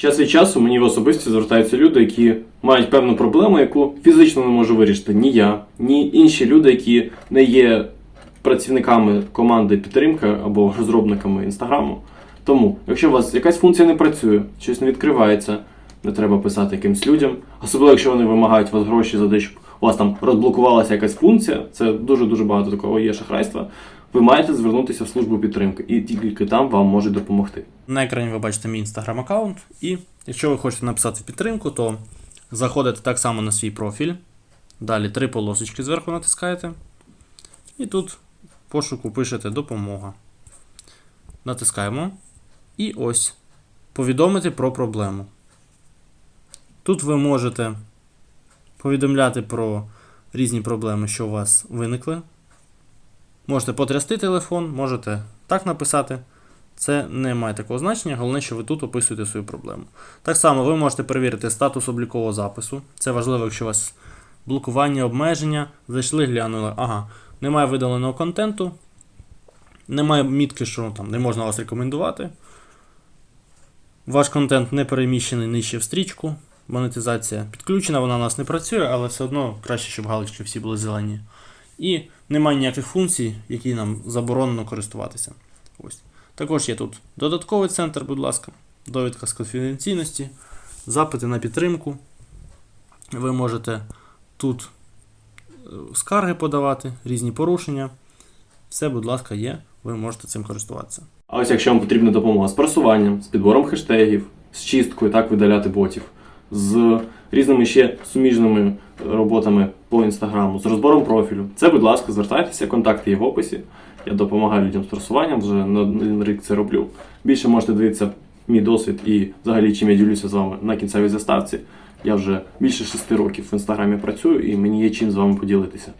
Час від часу мені в особисті звертаються люди, які мають певну проблему, яку фізично не можу вирішити ні я, ні інші люди, які не є працівниками команди підтримки або розробниками інстаграму. Тому, якщо у вас якась функція не працює, щось не відкривається, не треба писати якимсь людям, особливо якщо вони вимагають вас гроші за те, щоб у вас там розблокувалася якась функція, це дуже дуже багато такого є шахрайства. Ви маєте звернутися в службу підтримки, і тільки там вам можуть допомогти. На екрані ви бачите мій інстаграм аккаунт. І якщо ви хочете написати підтримку, то заходите так само на свій профіль. Далі три полосочки зверху натискаєте. І тут в пошуку пишете допомога. Натискаємо. І ось повідомити про проблему. Тут ви можете повідомляти про різні проблеми, що у вас виникли. Можете потрясти телефон, можете так написати. Це не має такого значення, головне, що ви тут описуєте свою проблему. Так само ви можете перевірити статус облікового запису. Це важливо, якщо у вас блокування, обмеження, зайшли, глянули, ага, немає видаленого контенту, немає мітки, що там не можна вас рекомендувати. Ваш контент не переміщений нижче в стрічку. Монетизація підключена, вона у нас не працює, але все одно краще, щоб галочки всі були зелені. І немає ніяких функцій, які нам заборонено користуватися. Ось. Також є тут додатковий центр, будь ласка, довідка з конфіденційності, запити на підтримку. Ви можете тут е, скарги подавати, різні порушення. Все, будь ласка, є, ви можете цим користуватися. А ось якщо вам потрібна допомога з просуванням, з підбором хештегів, з чисткою, так видаляти ботів, з різними ще суміжними роботами по інстаграму, з розбором профілю, це, будь ласка, звертайтеся, контакти є в описі. Я допомагаю людям з просуванням, вже на рік це роблю. Більше можете дивитися мій досвід і взагалі чим я ділюся з вами на кінцевій заставці. Я вже більше шести років в інстаграмі працюю і мені є чим з вами поділитися.